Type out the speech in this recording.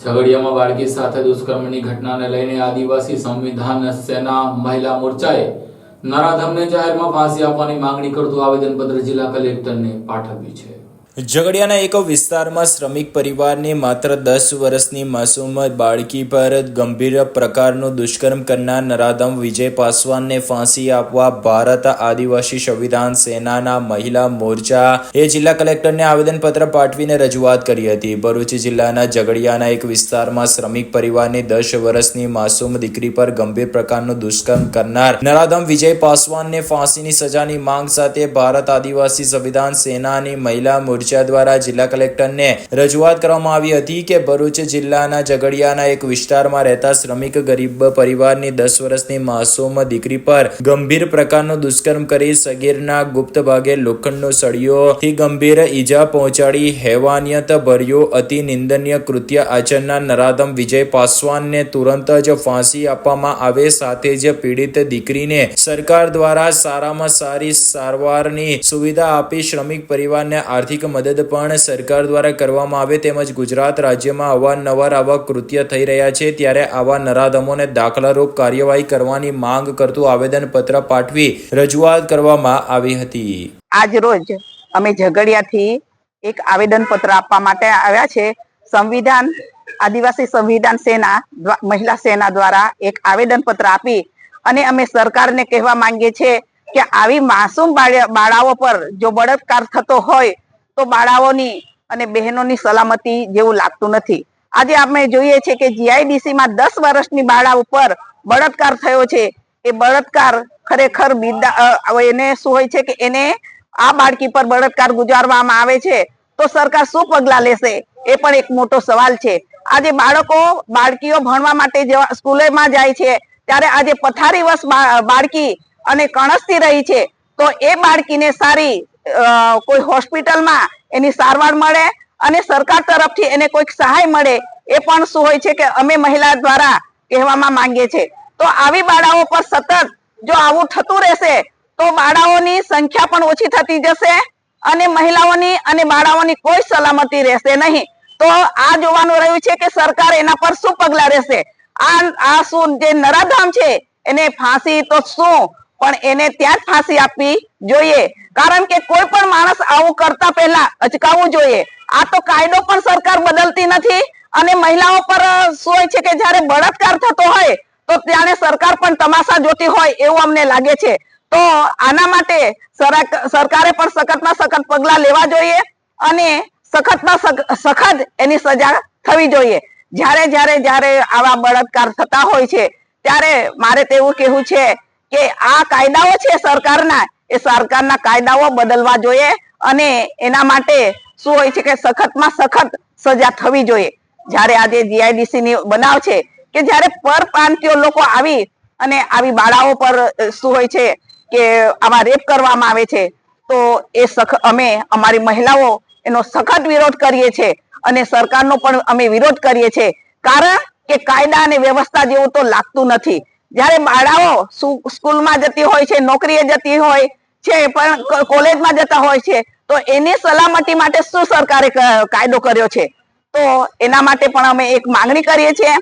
ઝઘડિયામાં બાળકી સાથે દુષ્કર્મની ઘટનાને લઈને આદિવાસી સંવિધાન સેના મહિલા મોરચાએ નરાધમને જાહેરમાં ફાંસી આપવાની માંગણી કરતું આવેદનપત્ર જિલ્લા કલેક્ટરને પાઠવ્યું છે. ઝઘડિયાના એક વિસ્તારમાં શ્રમિક પરિવારની માત્ર દસ વર્ષની માસૂમ બાળકી પર ગંભીર પ્રકારનું દુષ્કર્મ કરનાર નરાધમ વિજય પાસવાનને ફાંસી આપવા ભારત આદિવાસી સંવિધાન સેનાના મહિલા મોરચા એ જિલ્લા કલેક્ટરને આવેદનપત્ર પાઠવીને રજૂઆત કરી હતી. ભરૂચ જિલ્લાના ઝઘડિયાના એક વિસ્તારમાં શ્રમિક પરિવારની દસ વર્ષની માસૂમ દીકરી પર ગંભીર પ્રકારનું દુષ્કર્મ કરનાર નરાધમ વિજય પાસવાનને ફાંસીની સજાની માંગ સાથે ભારત આદિવાસી સંવિધાન સેનાની મહિલા મોરચા દ્વારા જિલ્લા કલેક્ટરને રજૂઆત કરવામાં આવી હતી કે ભરૂચ જિલ્લાના ઝઘડિયાના એક વિસ્તારમાં રહેતા શ્રમિક ગરીબ પરિવારની દસ વર્ષની માસૂમ દીકરી પર ગંભીર પ્રકારનો દુષ્કર્મ કરી સગીરના ગુપ્ત ભાગે લોખંડનો સળિયોથી ગંભીર ઈજા પહોંચાડી હેવાનિયત ભર્યો અતિ નિંદનીય કૃત્ય આચરનાર નરાધમ વિજય પાસવાનને તુરંત જ ફાંસી આપવામાં આવે સાથે જ પીડિત દીકરીને સરકાર દ્વારા સારામાં સારી સારવારની સુવિધા આપી શ્રમિક પરિવારને આર્થિક મદદ પણ સરકાર દ્વારા કરવામાં આવે તેમજ ગુજરાત રાજ્યમાં અવારનવાર આવા કૃત્ય થઈ રહ્યા છે, ત્યારે આવા નરાધમોને દાખલારૂપ કાર્યવાહી કરવાની માંગ કરતું આવેદનપત્ર પાઠવી રજૂઆત કરવામાં આવી હતી. આજ રોજ અમે ઝઘડિયાથી એક આવેદનપત્ર આપવા માટે આવ્યા છે. સંવિધાન, આદિવાસી સંવિધાન સેના મહિલા સેના દ્વારા એક આવેદનપત્ર આપી અને અમે સરકારને કહેવા માંગીએ છીએ કે આવી માસૂમ બાળ- બાળાઓ પર જો બળાત્કાર થતો હોય તો બાળાઓની અને બહેનોની સલામતી જેવું લાગતું નથી. આજે આપણે જોઈએ છે કે જીઆઈડીસી માં દસ વર્ષની બાળા ઉપર બળાત્કાર થયો છે. એ બળાત્કાર ખરેખર બિરદા એને શું હોય છે કે એને આ બાળકી પર બળાત્કાર ગુજારવામાં આવે છે. તો સરકાર શું પગલા લેશે? એ પણ એક મોટો સવાલ છે. આજે બાળકો, બાળકીઓ ભણવા માટે સ્કૂલેમાં જાય છે. ત્યારે આજે પથારી વર્ષ બાળકી અને કણસતી રહી છે. તો એ બાળકીને સારી કોઈ હોસ્પિટલમાં એની સારવાર મળે અને સરકાર તરફથી એને કોઈક સહાય મળે એ પણ શું હોય છે કે અમે મહિલા દ્વારા કહેવામાં માંગીએ છીએ તો આવી બાળાઓ પર સતત જો આવું થતું રહેશે, તો બાળાઓની સંખ્યા પણ ઓછી થતી જશે અને મહિલાઓની અને બાળાઓની કોઈ સલામતી રહેશે નહીં. તો આ જોવાનું રહ્યું છે કે સરકાર એના પર શું પગલા રહેશે આ આ શું જે નરાધામ છે, એને ફાંસી તો શું? પણ એને ત્યાં જ ફાંસી આપવી જોઈએ. કારણ કે કોઈ પણ માણસ આવું કરતા પહેલા અચકાવવું જોઈએ. આ તો કાયદો પણ સરકાર બદલતી નથી અને મહિલાઓ પર શું હોય છે કે જ્યારે બળાત્કાર થતો હોય, તો ત્યારે સરકાર પણ તમાશા જોતી હોય એવું અમને લાગે છે. તો આના માટે સરાક- સરકારે પણ સખતમાં સખત પગલા લેવા જોઈએ અને સખતમાં સખ- સખત એની સજા થવી જોઈએ. જ્યારે જ્યારે જ્યારે આવા બળાત્કાર થતા હોય છે, ત્યારે મારે તેવું કહેવું છે કે આ કાયદાઓ છે સરકારના એ સરકારના કાયદાઓ બદલવા જોઈએ અને એના માટે શું હોય છે કે સખતમાં સખત સજા થવી જોઈએ. જ્યારે આજે જીઆઈડીસી ની બનાવ છે કે જ્યારે પરપ્રાંતિયો લોકો આવી અને આવી બાળાઓ પર શું હોય છે કે આવા રેપ કરવામાં આવે છે, તો એ સખ, અમે, અમારી મહિલાઓ એનો સખત વિરોધ કરીએ છીએ અને સરકારનો પણ અમે વિરોધ કરીએ છીએ. કારણ કે કાયદા અને વ્યવસ્થા જેવું તો લાગતું નથી. જ્યારે બાળાઓ સ્કૂલમાં જતી હોય છે, નોકરીએ જતી હોય છે, પણ કોલેજમાં જતા હોય છે, તો એની સલામતી માટે શું સરકારે કાયદો કર્યો છે? તો એના માટે પણ અમે એક માંગણી કરીએ છીએ.